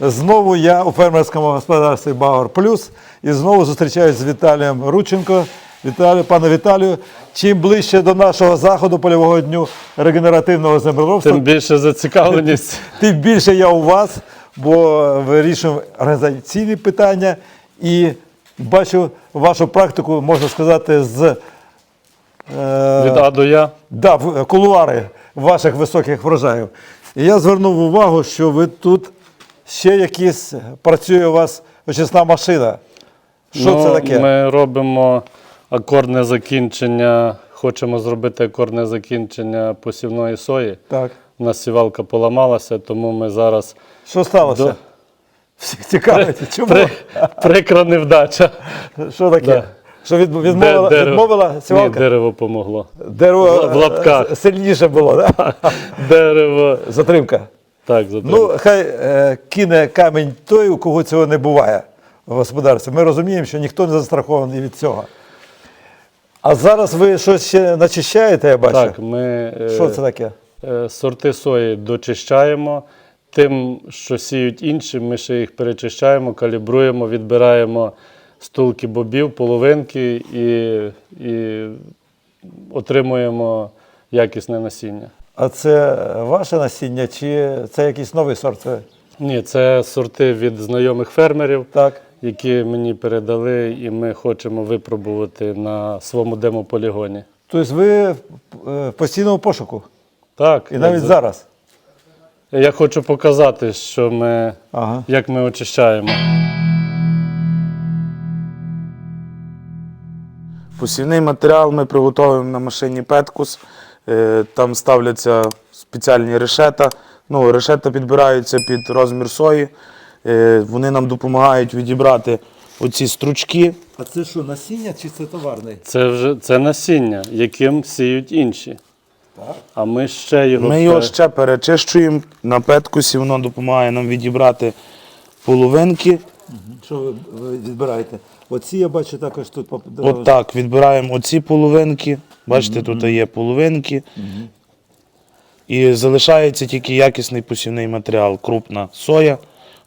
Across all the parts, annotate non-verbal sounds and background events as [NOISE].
Знову я у фермерському господарстві Багор Плюс і знову зустрічаюсь з Віталієм Рученко. Віталію, пане Віталію, чим ближче до нашого заходу польового дню регенеративного землеробства, Тим більше зацікавленість. [LAUGHS] тим більше я у вас, бо вирішуємо організаційні питання і бачу вашу практику, можна сказати, з е, Від А до Я. да, в- кулуари ваших високих врожаїв. І я звернув увагу, що ви тут ще якісь працює у вас очисна машина. Що Ну, це таке? Ми робимо акордне закінчення, хочемо зробити акордне закінчення посівної сої. Так. У нас сівалка поламалася, тому ми зараз Що сталося? До- Всіх цікавить. Чому? при... прикра невдача. Що таке? Да. Що від, відмовила, Де- відмовила Ні, сівалка? дерево помогло. Дерево в лапках. е, сильніше було, да? Дерево. затримка. Так. Ну, хай е, кине камінь той, у кого цього не буває в господарстві. Ми розуміємо, що ніхто не застрахований від цього. А зараз ви щось ще начищаєте, я бачу. так, ми е, Що це таке? е, сорти сої дочищаємо. Тим, що сіють інші, ми ще їх перечищаємо, калібруємо, відбираємо стулки бобів, половинки і, і отримуємо якісне насіння. А це ваше насіння чи це якийсь новий сорт? Ні, це сорти від знайомих фермерів, Так. які мені передали, і ми хочемо випробувати на своєму демополігоні. Тобто ви е, в постійному пошуку. Так, І навіть за- зараз. я хочу показати, що ми, Ага. як ми очищаємо. Посівний матеріал ми приготовуємо на машині Петкус. Е, Там ставляться спеціальні решета. Ну, решета підбираються під розмір сої. Е, Вони нам допомагають відібрати оці стручки. А це що, насіння чи це товарний? Це вже це насіння, яким сіють інші. Так. А ми ще його. Ми його ще перечищуємо на Петкусі, воно допомагає нам відібрати половинки. Що ви, ви відбираєте? Оці я бачу також тут. От так, відбираємо оці половинки. Бачите, тут є половинки. І залишається тільки якісний посівний матеріал, крупна соя,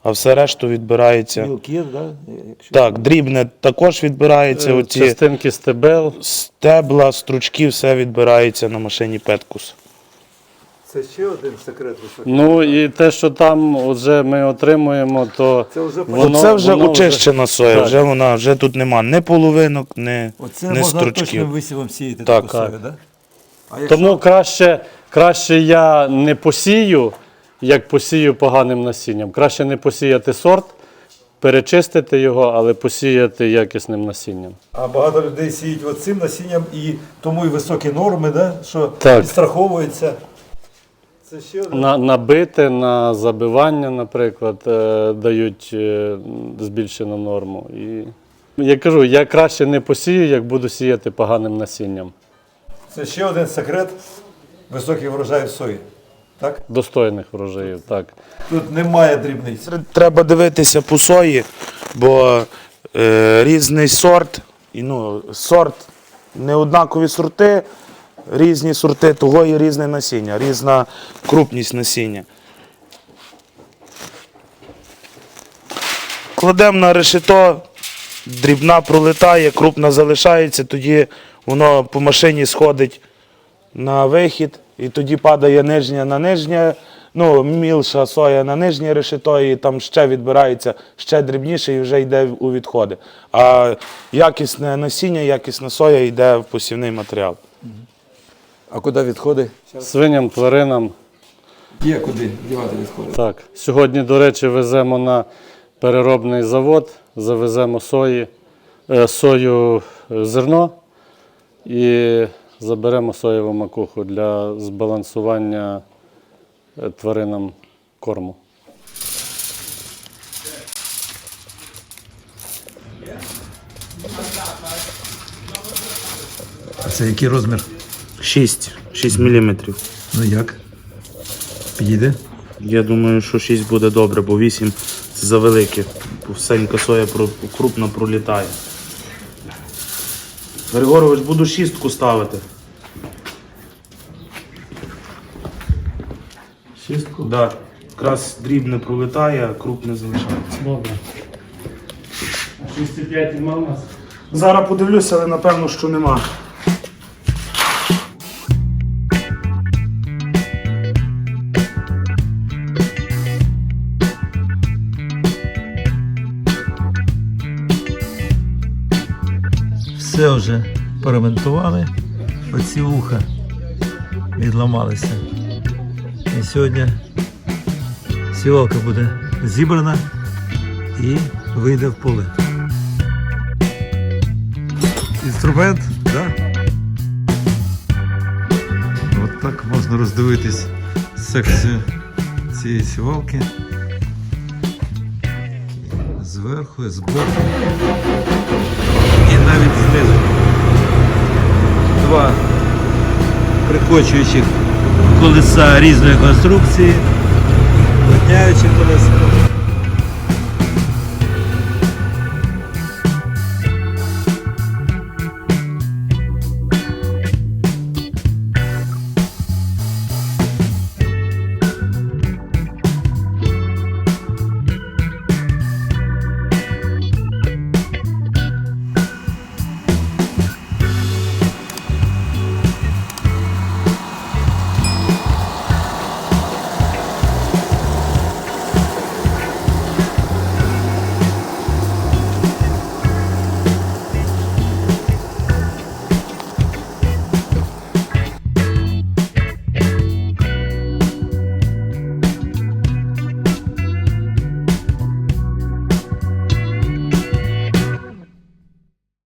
а все решту відбирається. Мілкі, да? Якщо... Так, дрібне також відбирається. е, Оці частинки стебел. стебла, стручки, все відбирається на машині Петкус. Це ще один секрет високий. Ну і те, що там вже ми отримуємо, то Це вже воно, Оце вже воно очищена соя, так. вже вона вже тут нема ні половинок, ні, Оце ні можна точним стручків. висівом сіяти Так, таку так. сою, да? А якщо... Тому краще, краще я не посію, як посію поганим насінням. Краще не посіяти сорт, перечистити його, але посіяти якісним насінням. А багато людей сіють оцим насінням і тому і високі норми, да? що Так. підстраховуються. Це ще один. На, набити на забивання, наприклад, е, дають е, збільшену норму. І я кажу, я краще не посію, як буду сіяти поганим насінням. Це ще один секрет високих врожаїв сої. Так? Достойних врожаїв, так. Тут немає дрібниць. Треба дивитися по сої, бо е, різний сорт, і, ну, сорт, неоднакові сорти, різні сорти, того є різне насіння, різна крупність насіння. Кладемо на решето, дрібна пролетає, крупна залишається, тоді воно по машині сходить на вихід, і тоді падає нижня на нижнє, ну, мілша соя на нижнє решето, і там ще відбирається ще дрібніше і вже йде у відходи. А якісне насіння, якісна соя йде в посівний матеріал. А куди відходи? Свиням, тваринам. Є куди дівати відходи. Так. Сьогодні, до речі, веземо на переробний завод, завеземо сої, е, сою е, зерно і заберемо соєву макуху для збалансування е, тваринам корму. А це який розмір? 6, 6 мм. Ну як? Підійде? Я думаю, що 6 буде добре, бо 8 це завелике. Всенька соя крупно пролітає. Григорович, буду шістку ставити. Шістку? Да. якраз дрібне пролітає, а крупне залишається. Добре. 6,5 мав у нас? Зараз подивлюся, але напевно, що нема. Все вже поремонтували. Оці вуха відламалися. І сьогодні сівалка буде зібрана і вийде в поле. Інструмент, так? Да? От так можна роздивитись секцію цієї сівалки. Зверху, збоку і навіть знизу. Два прикочуючих колеса різної конструкції, одняючі колеса.